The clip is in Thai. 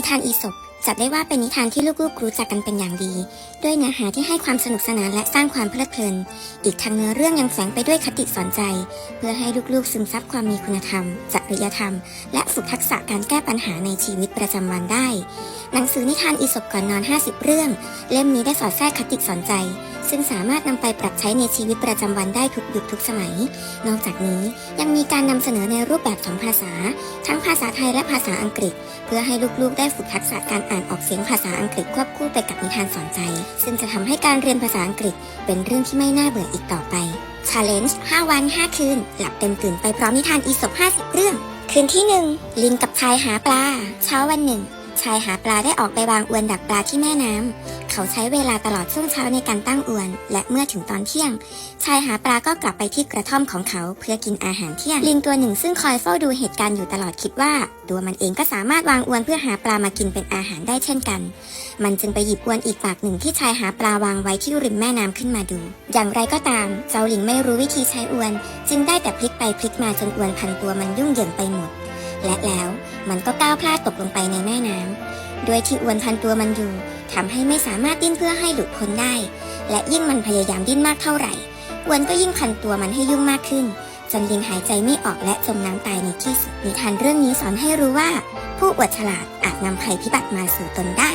นิทานอีสป จัดได้ว่าเป็นนิทานที่ลูกๆรู้จักกันเป็นอย่างดี ด้วยเนื้อหาที่ให้ความสนุกสนานและสร้างความเพลิดเพลิน อีกทั้งเนื้อเรื่องยังแฝงไปด้วยคติสอนใจ เพื่อให้ลูกๆซึมซับความมีคุณธรรม จริยธรรม และฝึกทักษะการแก้ปัญหาในชีวิตประจำวันได้ หนังสือนิทานอีสปก่อนนอน 50 เรื่อง เล่มนี้ได้สอดแทรกคติสอนใจ ซึ่งสามารถนำไปปรับใช้ในชีวิตประจำวันได้ทุกยุคทุกสมัย นอกจากนี้ยังมีการนำเสนอในรูปแบบสองภาษา ทั้งภาษาไทยและภาษาอังกฤษ เพื่อให้ลูกๆ ได้ฝึกทักษะการอ่านออกเสียงภาษาอังกฤษควบคู่ไปกับนิทานสอนใจ ซึ่งจะทำให้การเรียนภาษาอังกฤษเป็นเรื่องที่ไม่น่าเบื่ออีกต่อไป Challenge 5 วัน 5 คืน หลับเต็มตื่นไปพร้อมนิทานอีสบ50 เรื่อง คืนที่ 1 ลิงกับชายหาปลา เช้าวันหนึ่ง ชายหาปลาได้ออกไปวางอวนดักปลาที่แม่น้ำ เขาใช้เวลาตลอดช่วงเช้าในการตั้งอวน และเมื่อถึงตอนเที่ยง ชายหาปลาก็กลับไปที่กระท่อมของเขาเพื่อกินอาหารเที่ยง ลิงตัวหนึ่งซึ่งคอยเฝ้าดูเหตุการณ์อยู่ตลอดคิดว่า ตัวมันเองก็สามารถวางอวนเพื่อหาปลามากินเป็นอาหารได้เช่นกัน มันจึงไปหยิบอวนอีกปากหนึ่งที่ชายหาปลาวางไว้ที่ริมแม่น้ำขึ้นมาดู อย่างไรก็ตาม เจ้าลิงไม่รู้วิธีใช้อวน จึงได้แต่พลิกไปพลิกมาจนอวนพันตัวมันยุ่งเหยิงไปหมด และแล้วมันก็ก้าวพลาดตกลงไปในแม่น้ำด้วยที่อวนพันตัวมันอยู่ทำให้ไม่สามารถดิ้นเพื่อให้หลุดพ้นได้ และยิ่งมันพยายามดิ้นมากเท่าไหร่อวนก็ยิ่งพันตัวมันให้ยุ่งมากขึ้นจนลิงหายใจไม่ออกและจมน้ำตายในที่สุดนิทานเรื่องนี้สอนให้รู้ว่า ผู้อวดฉลาดอาจนำภัยพิบัติมาสู่ตนได้